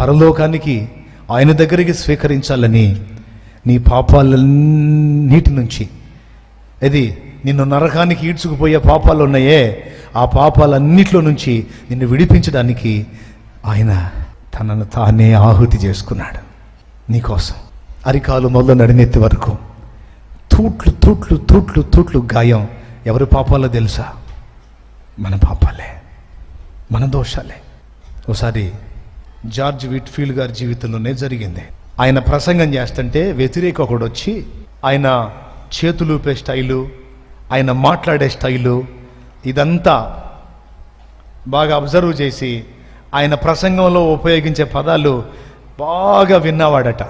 పరలోకానికి ఆయన దగ్గరికి స్వీకరించాలని నీ పాపాలన్నిటి నుంచి. ఇది నిన్ను నరకానికి ఈడ్చుకుపోయే పాపాలు ఉన్నాయే. ఆ పాపాలన్నిట్లో నుంచి నిన్ను విడిపించడానికి ఆయన తనను తానే ఆహుతి చేసుకున్నాడు నీకోసం. అరికాలు మొదలు నడినెత్తి వరకు తూట్లు తూట్లు తూట్లు తూట్లు గాయం ఎవరి పాపాలో తెలుసా? మన పాపాలే. మన దోషాలే. ఒకసారి జార్జ్ విట్ఫీల్డ్ గారి జీవితంలోనే జరిగింది. ఆయన ప్రసంగం చేస్తుంటే వ్యతిరేక ఒకడు వచ్చి ఆయన చేతులు ఊపే స్టైలు ఆయన మాట్లాడే స్టైలు ఇదంతా బాగా అబ్జర్వ్ చేసి ఆయన ప్రసంగంలో ఉపయోగించే పదాలు బాగా విన్నవాడట.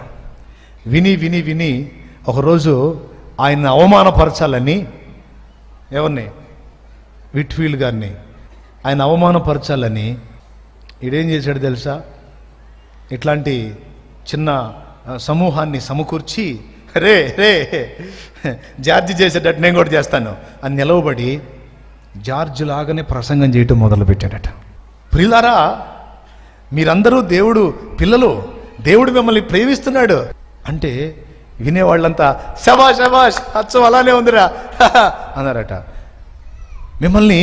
విని విని విని ఒకరోజు ఆయన అవమానపరచాలని ఎవరిని? విట్ఫీల్డ్ గారిని. ఆయన అవమానపరచాలని ఈడేం చేశాడు తెలుసా? ఇట్లాంటి చిన్న సమూహాన్ని సమకూర్చి రే రే జార్జి చేసేటట్టు నేను కూడా చేస్తాను. అని నిలవబడి జార్జ్ లాగానే ప్రసంగం చేయటం మొదలుపెట్టాడట. ప్రియులారా మీరందరూ దేవుడు పిల్లలు దేవుడు మిమ్మల్ని ప్రేమిస్తున్నాడు అంటే వినేవాళ్ళంతా శబాష్ శబాష్ అచ్చం అలానే ఉందిరా అన్నారట. మిమ్మల్ని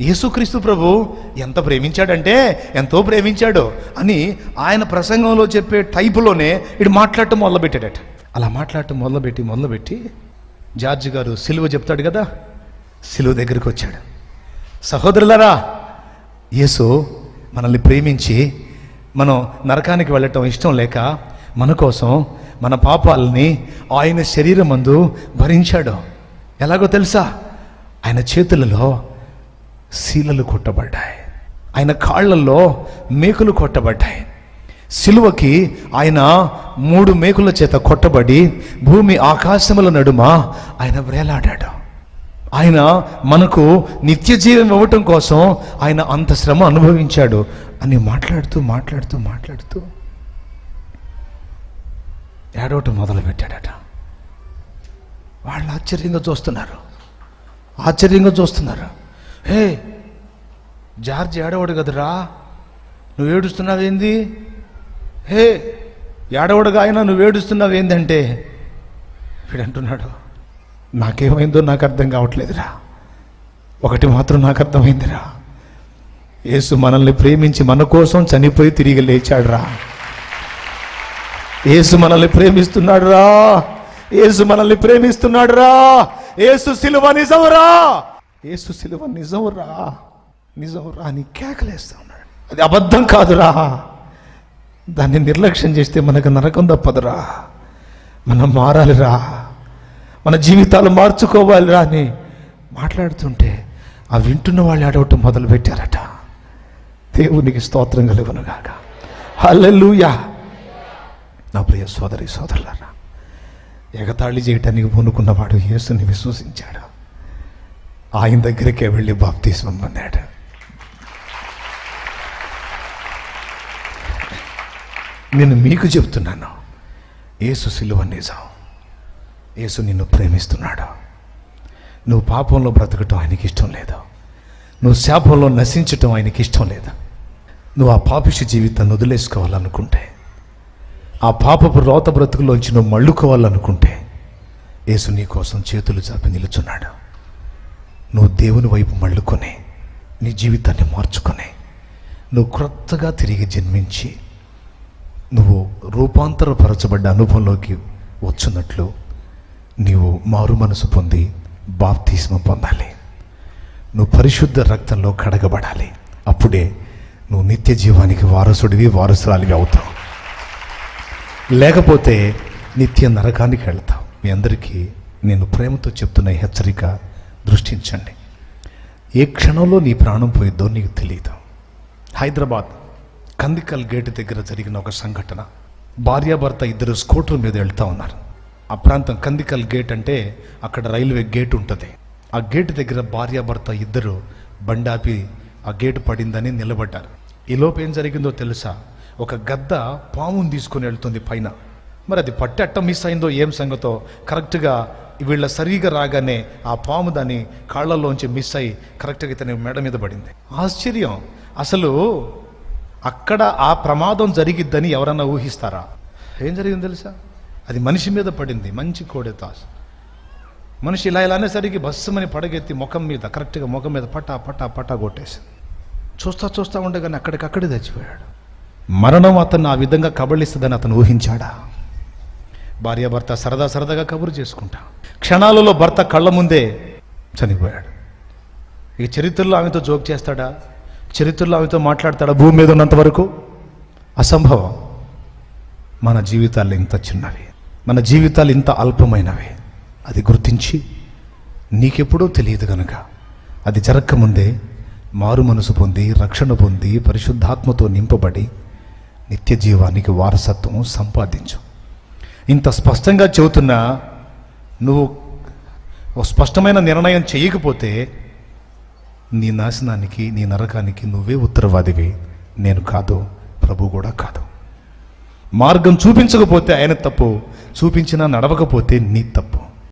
యేసుక్రీస్తు ప్రభు ఎంత ప్రేమించాడంటే ఎంతో ప్రేమించాడు అని ఆయన ప్రసంగంలో చెప్పే టైపులోనే ఇటు మాట్లాడటం మొదలుపెట్టాడట. అలా మాట్లాడటం మొదలుపెట్టి మొదలుపెట్టి జార్జ్ గారు సిలువ చెప్తాడు కదా సిలువ దగ్గరికి వచ్చాడు. సహోదరులరా యేసు మనల్ని ప్రేమించి మనం నరకానికి వెళ్ళటం ఇష్టం లేక మన కోసం మన పాపాలని ఆయన శరీరం మందు భరించాడు. ఎలాగో తెలుసా? ఆయన చేతులలో శీలలు కొట్టబడ్డాయి. ఆయన కాళ్ళల్లో మేకులు కొట్టబడ్డాయి. సిలువకి ఆయన మూడు మేకుల చేత కొట్టబడి భూమి ఆకాశముల నడుమ ఆయన వేలాడాడు. ఆయన మనకు నిత్య జీవం ఇవ్వటం కోసం ఆయన అంత శ్రమ అనుభవించాడు అని మాట్లాడుతూ మాట్లాడుతూ మాట్లాడుతూ ఏడవటం మొదలు పెట్టాడట వాళ్ళు ఆశ్చర్యంగా చూస్తున్నారు. ఆశ్చర్యంగా చూస్తున్నారు. హే జార్జ్ ఏడవడు కదరా? నువ్వు ఏడుస్తున్నావేంది? హే ఏడవడుగా ఆయన నువ్వు ఏడుస్తున్నావు ఏందంటే వీడు అంటున్నాడు నాకేమైందో నాకు అర్థం కావట్లేదురా. ఒకటి మాత్రం నాకు అర్థమైందిరా. యేసు మనల్ని ప్రేమించి మన కోసం చనిపోయి తిరిగి లేచాడురా. యేసు మనల్ని ప్రేమిస్తున్నాడురా. ఏసు యేసు మనల్ని ప్రేమిస్తున్నాడురా. ఏసు యేసు సిలువ నిజంరా యేసు సిలువ నిజమురా నిజమురా అని కేకలేస్తా ఉన్నాడు అది అబద్ధం కాదురా. దాన్ని నిర్లక్ష్యం చేస్తే మనకు నరకం తప్పదురా. మనం మారాలిరా. మన జీవితాలు మార్చుకోవాలిరా అని మాట్లాడుతుంటే ఆ వింటున్న వాళ్ళు ఆడవటం మొదలుపెట్టారట. దేవునికి స్తోత్రం కలుగునుగాక హల్లెలూయా. నా ప్రియ సోదరి సోదరులారా ఎగతాళి చేయటానికి పూనుకున్నవాడు యేసుని విశ్వసించాడు. ఆయన దగ్గరికే వెళ్ళి బాప్తీస్మం పొందాడు నేను మీకు చెప్తున్నాను ఏసు సిలువ నిజం. యేసు నిన్ను ప్రేమిస్తున్నాడు. నువ్వు పాపంలో బ్రతకటం ఆయనకి ఇష్టం లేదు. నువ్వు శాపంలో నశించటం ఆయనకి ఇష్టం లేదు. నువ్వు ఆ పాపిష జీవితాన్ని వదిలేసుకోవాలనుకుంటే ఆ పాపపు రోత బ్రతుకులోంచి నువ్వు మళ్ళుకోవాలనుకుంటే యేసు నీ కోసం చేతులు చాపి నిలుచున్నాడు. నువ్వు దేవుని వైపు మళ్ళుకొని నీ జీవితాన్ని మార్చుకొని నువ్వు క్రొత్తగా తిరిగి జన్మించి నువ్వు రూపాంతరపరచబడ్డ అనుభవంలోకి వచ్చినట్లు నీవు మారు మనసు పొంది బాప్తిస్మ పొందాలి. నువ్వు పరిశుద్ధ రక్తంలో కడగబడాలి. అప్పుడే నువ్వు నిత్య జీవానికి వారసుడివి వారసురాలివి అవుతావు. లేకపోతే నిత్య నరకానికి వెళ్తావు. మీ అందరికీ నేను ప్రేమతో చెప్తున్న హెచ్చరిక దృష్టించండి. ఏ క్షణంలో నీ ప్రాణం పోయిద్దో నీకు తెలియదు హైదరాబాద్ కందికల్ గేట్ దగ్గర జరిగిన ఒక సంఘటన. భార్యాభర్త ఇద్దరు స్కూటర్ మీద వెళ్తా ఉన్నారు. ఆ ప్రాంతం కందికల్ గేట్ అంటే అక్కడ రైల్వే గేట్ ఉంటుంది. ఆ గేట్ దగ్గర భార్యాభర్త ఇద్దరు బండాపి ఆ గేటు పడిందని నిలబడ్డారు. ఈలోపు ఏం జరిగిందో తెలుసా? ఒక గద్ద పాముని తీసుకొని వెళ్తుంది పైన. మరి అది పట్టెట్ట మిస్ అయిందో ఏం సంగతో? కరెక్ట్గా వీళ్ళ సరిగా రాగానే ఆ పాము దాని కాళ్ళలోంచి మిస్ అయ్యి కరెక్ట్గా ఇతని మెడ మీద పడింది. ఆశ్చర్యం. అసలు అక్కడ ఆ ప్రమాదం జరిగిద్దని ఎవరన్నా ఊహిస్తారా? ఏం జరిగింది తెలుసా? అది మనిషి మీద పడింది మంచి కోడే మనిషి ఇలా ఇలా అనేసరికి బస్సుమని పడగెత్తి ముఖం మీద కరెక్ట్గా ముఖం మీద పటా పటా పటా కొట్టేసింది. చూస్తా చూస్తా ఉండగానే అక్కడికక్కడే చచ్చిపోయాడు. మరణం అతను ఆ విధంగా కబళిస్తుందని అతను ఊహించాడా? భార్యాభర్త సరదా సరదాగా కబురు చేసుకుంటా. క్షణాలలో భర్త కళ్ళ ముందే చనిపోయాడు. ఇక చరిత్రలో ఆమెతో జోక్ చేస్తాడా? చరిత్రలో ఆమెతో మాట్లాడతాడా? భూమి మీద ఉన్నంత వరకు? అసంభవం. మన జీవితాలు ఇంత చిన్నవి. మన జీవితాలు ఇంత అల్పమైనవి. అది గుర్తించి నీకెప్పుడూ తెలియదు కనుక అది జరగకముందే మారు మనసు పొంది రక్షణ పొంది పరిశుద్ధాత్మతో నింపబడి నిత్య జీవానికి వారసత్వం సంపాదించు. ఇంత స్పష్టంగా చెబుతున్నా నువ్వు ఒక స్పష్టమైన నిర్ణయం చేయకపోతే నీ నాశనానికి నీ నరకానికి నువ్వే ఉత్తరవాదివి. నేను కాదు ప్రభు కూడా కాదు. మార్గం చూపించకపోతే ఆయన తప్పు చూపించినా నడవకపోతే నీ తప్పు.